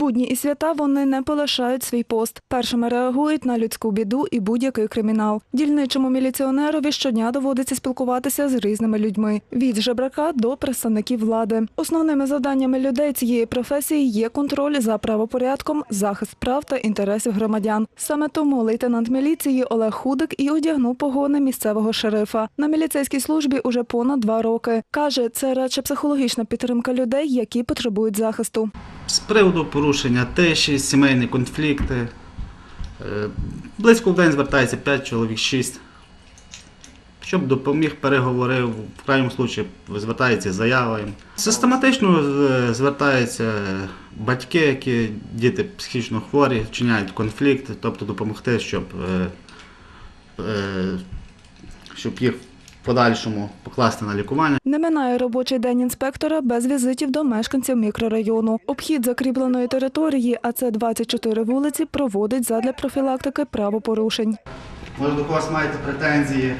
будні і свята вони не полишають свій пост. Першими реагують на людську біду і будь-який кримінал. Дільничому міліціонерові щодня доводиться спілкуватися з різними людьми від жебрака до представників влади. Основними завданнями людей цієї професії є контроль за правопорядком, захист прав та інтересів громадян. Саме тому лейтенант міліції Олег Худик і одягнув погони місцевого шерифа. На міліцейській службі уже понад два роки. Каже, це радше психологічна підтримка людей, які потребують захисту. З приводу порушення тиші, сімейні конфлікти. Е, Близько в день звертається 5 чоловік, 6. Щоб допоміг, переговорив, в крайньому случаї звертається з заявою. Систематично е, звертаються батьки, які діти психічно хворі, вчиняють конфлікт, тобто допомогти, щоб, е, щоб їх подальшому покласти на лікування. Не минає робочий день інспектора без візитів до мешканців мікрорайону. Обхід закріпленої території, а це 24 вулиці, проводить задля профілактики правопорушень. Може, до когось маєте претензії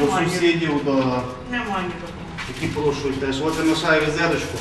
до сусідів, до, Немає які порушують теж. От залишаю візиточку.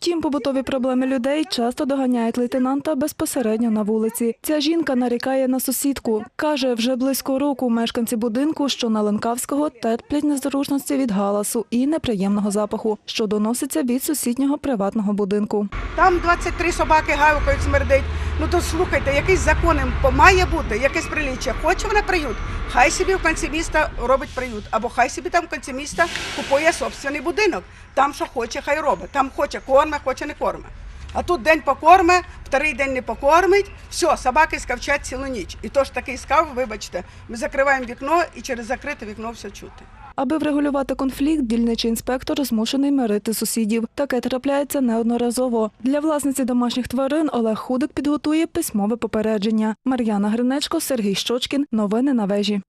Втім, побутові проблеми людей часто доганяють лейтенанта безпосередньо на вулиці. Ця жінка нарікає на сусідку. Каже, вже близько року мешканці будинку, що на Ленкавського, терплять незручності від галасу і неприємного запаху, що доноситься від сусіднього приватного будинку. Там 23 собаки гавкають, смердить. Ну то слухайте, якийсь закон їм має бути, якесь приліччя. Хоче вона приют, хай собі в кінці міста робить приют, або хай собі там в кінці міста купує собственний будинок. Там що хоче, хай робить. Там хоче корме, хоче не корме. А тут день покорме, вторий день не покормить. Все, собаки скавчать цілу ніч. І то ж такий скав, вибачте, ми закриваємо вікно і через закрите вікно все чути. Аби врегулювати конфлікт, дільничий інспектор змушений мирити сусідів. Таке трапляється неодноразово. Для власниці домашніх тварин Олег Худик підготує письмове попередження. Мар'яна Гринечко, Сергій Щочкін. Новини на вежі.